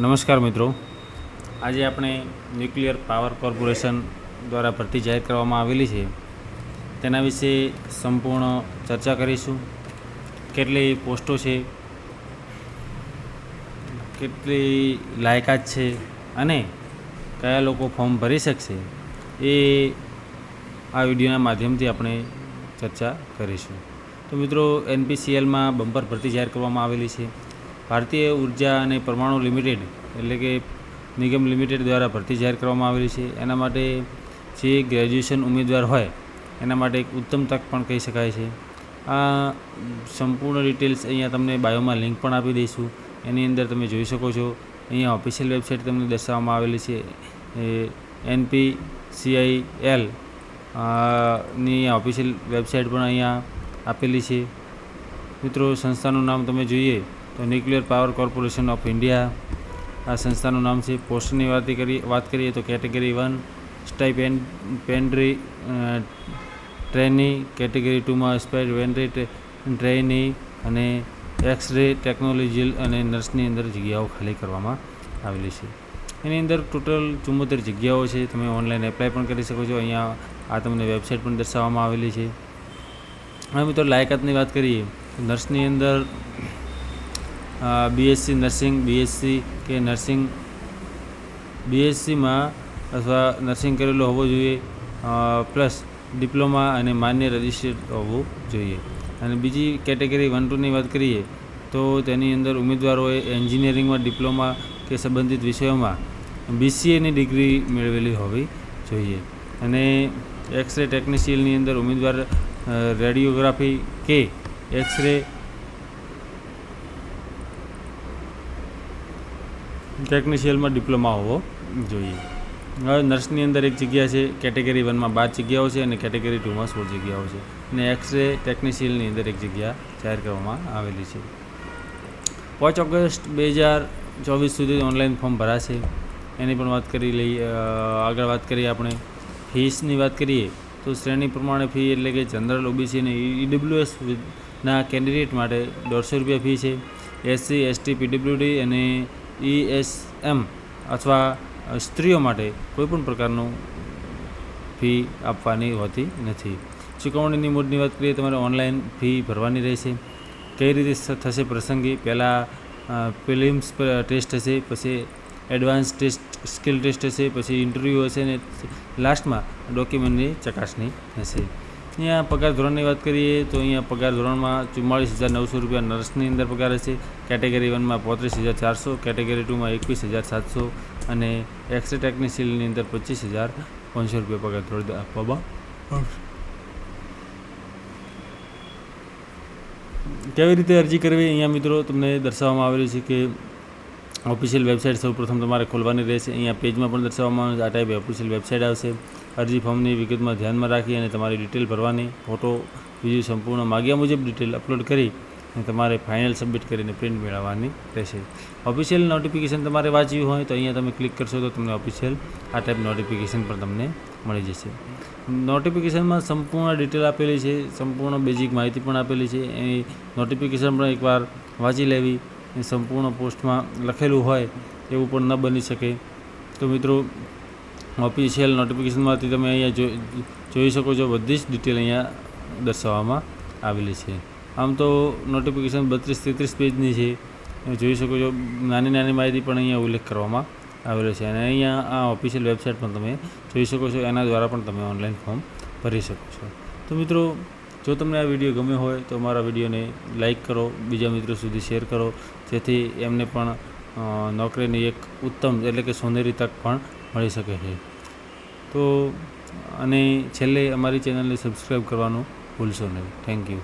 નમસ્કાર મિત્રો. આજે આપણે ન્યુક્લિયર પાવર કોર્પોરેશન દ્વારા ભરતી જાહેર કરવામાં આવેલી છે. તેના વિશે સંપૂર્ણ ચર્ચા કરીશું. કેટલી પોસ્ટો છે? કેટલી લાયકાત છે? અને કયા લોકો ફોર્મ ભરી શકશે? એ આ વિડીયોના માધ્યમથી આપણે ચર્ચા કરીશું. તો મિત્રો, એનપીસીએલમાં બમ્પર ભરતી જાહેર કરવામાં આવેલી છે. ભારતીય ઊર્જા અને પરમાણુ લિમિટેડ એટલે કે નિગમ લિમિટેડ દ્વારા ભરતી જાહેર કરવામાં આવેલી છે. એના માટે જે ગ્રેજ્યુએશન ઉમેદવાર હોય, એના માટે એક ઉત્તમ તક પણ કહી શકાય છે. આ સંપૂર્ણ ડિટેલ્સ અહીંયા તમને બાયોમાં લિંક પણ આપી દઈશું. એની અંદર તમે જોઈ શકો છો. અહીંયા ઓફિશિયલ વેબસાઇટ તમને દર્શાવવામાં આવેલી છે. એનપી સીઆઈએલની ઓફિશિયલ વેબસાઇટ પણ અહીંયા આપેલી છે. મિત્રો, સંસ્થાનું નામ તમે જોઈએ તો nuclear power corporation of India આ સંસ્થાનું નામ છે પોસ્ટની વાત કરીએ વાત કરીએ તો category one stipendiary trainee, category ટુમાં stipendiary trainee અને એક્સ રે ટેકનોલોજી અને નર્સની અંદર જગ્યાઓ ખાલી કરવામાં આવેલી છે. એની અંદર ટોટલ ચુમ્મોતેર જગ્યાઓ છે, તમે ઓનલાઈન એપ્લાય પણ કરી શકો છો. અહીંયા આ તમને વેબસાઇટ પણ દર્શાવવામાં આવેલી છે. હવે મિત્રો લાયકાતની વાત કરીએ નર્સની અંદર બીએસસી નર્સિંગ, બીએસસી કે નર્સિંગ, બીએસસીમાં અથવા નર્સિંગ કરેલો હોવો જોઈએ પ્લસ ડિપ્લોમા અને માન્ય રજિસ્ટર્ડ હોવું જોઈએ. અને બીજી કેટેગરી વન ટુની વાત કરીએ, તો તેની અંદર ઉમેદવારોએ એન્જિનિયરિંગમાં ડિપ્લોમા કે સંબંધિત વિષયોમાં બીસીએની ડિગ્રી મેળવેલી હોવી જોઈએ. અને એક્સરે ટેકનિશિયલની અંદર ઉમેદવાર રેડિયોગ્રાફી કે એક્સરે ટેકનિશિયલમાં ડિપ્લોમા હોવો જોઈએ. હવે નર્સની અંદર એક જગ્યા છે કેટેગરી વનમાં બાર જગ્યાઓ છે અને કેટેગરી ટુમાં સોળ જગ્યાઓ છે. અને એક્સરે ટેકનિશિયલની અંદર એક જગ્યા જાહેર કરવામાં આવેલી છે. પાંચ ઓગસ્ટ બે હજાર ચોવીસ સુધી ઓનલાઈન ફોર્મ ભરાશે. એની પણ વાત કરી લઈએ આગળ વાત કરીએ આપણે. ફીસની વાત કરીએ, તો શ્રેણી પ્રમાણે ફી એટલે કે જનરલ ઓબીસી અને ઈડબ્લ્યુએસ ના કેન્ડિડેટ માટે દોઢસો રૂપિયા ફી છે. એસસી એસટી પીડબ્લ્યુડી અને ઈએસએમ અથવા સ્ત્રીઓ માટે કોઈપણ પ્રકારનું ફી આપવાની હોતી નથી. ચૂકવણીની મોડની વાત કરીએ, તમારે ઓનલાઈન ફી ભરવાની રહેશે. કઈ રીતે થશે પ્રસંગી? પહેલાં પ્રિલિમ્સ ટેસ્ટ હશે, પછી એડવાન્સ ટેસ્ટ, સ્કિલ ટેસ્ટ હશે, પછી ઇન્ટરવ્યૂ હશે ને, લાસ્ટમાં ડોક્યુમેન્ટની ચકાસણી હશે. અહીંયા પગાર ધોરણની વાત કરીએ તો અહીંયા પગાર ધોરણમાં ચુમ્માળીસ હજાર નવસો રૂપિયા નર્સની અંદર પગાર હશે. કેટેગરી વનમાં પોત્રીસ હજાર ચારસો, કેટેગરી ટુમાં એકવીસ હજાર સાતસો અને એક્સરે ટેકનિશિયલની અંદર પચીસ હજાર પાંચસો રૂપિયા પગાર ધોરણ આપવામાં કેવી રીતે અરજી કરવી અહીંયા મિત્રો તમને દર્શાવવામાં આવેલું છે કે ઓફિશિયલ વેબસાઇટ સૌ પ્રથમ તમારે ખોલવાની રહેશે. અહીંયા પેજમાં પણ દર્શાવવામાં આવે છે. આ ટાઈપ ઓફિશિયલ વેબસાઇટ આવશે. અરજી ફોર્મની વિગતમાં ધ્યાનમાં રાખી અને તમારી ડિટેલ ભરવાની ફોટો બીજું સંપૂર્ણ માગ્યા મુજબ ડિટેલ અપલોડ કરી અને તમારે ફાઇનલ સબમિટ કરીને પ્રિન્ટ મેળવવાની રહેશે. ઓફિશિયલ નોટિફિકેશન તમારે વાંચ્યું હોય તો અહીંયા તમે ક્લિક કરશો તો તમને ઓફિશિયલ આ ટાઈપ નોટિફિકેશન પણ તમને મળી જશે. નોટિફિકેશનમાં સંપૂર્ણ ડિટેલ આપેલી છે. સંપૂર્ણ બેઝિક માહિતી પણ આપેલી છે. એ નોટિફિકેશન પણ એકવાર વાંચી લેવી. એ સંપૂર્ણ પોસ્ટમાં લખેલું હોય એવું પણ ન બની શકે. તો મિત્રો ઓફિશિયલ નોટિફિકેશનમાંથી તમે અહીંયા જોઈ શકો છો બધી જ ડિટેલ અહીંયા દર્શાવવામાં આવેલી છે. આમ તો નોટિફિકેશન બત્રીસ તેત્રીસ પેજની છે. જોઈ શકો છો, નાની નાની માહિતી પણ અહીંયા ઉલ્લેખ કરવામાં આવેલો છે. અને અહીંયા આ ઓફિશિયલ વેબસાઇટ પણ તમે જોઈ શકો છો, એના દ્વારા પણ તમે ઓનલાઈન ફોર્મ ભરી શકો છો. તો મિત્રો જો તમને આ વીડિયો ગમ્યો હોય તો મારા વિડીયોને લાઇક કરો, બીજા મિત્રો સુધી શેર કરો. જેથી એમને પણ નોકરીની એક ઉત્તમ એટલે કે સોનેરી તક પણ મળી શકે છે. તો, અને છેલ્લે અમારી ચેનલને સબસ્ક્રાઈબ કરવાનું ભૂલશો નહીં. Thank you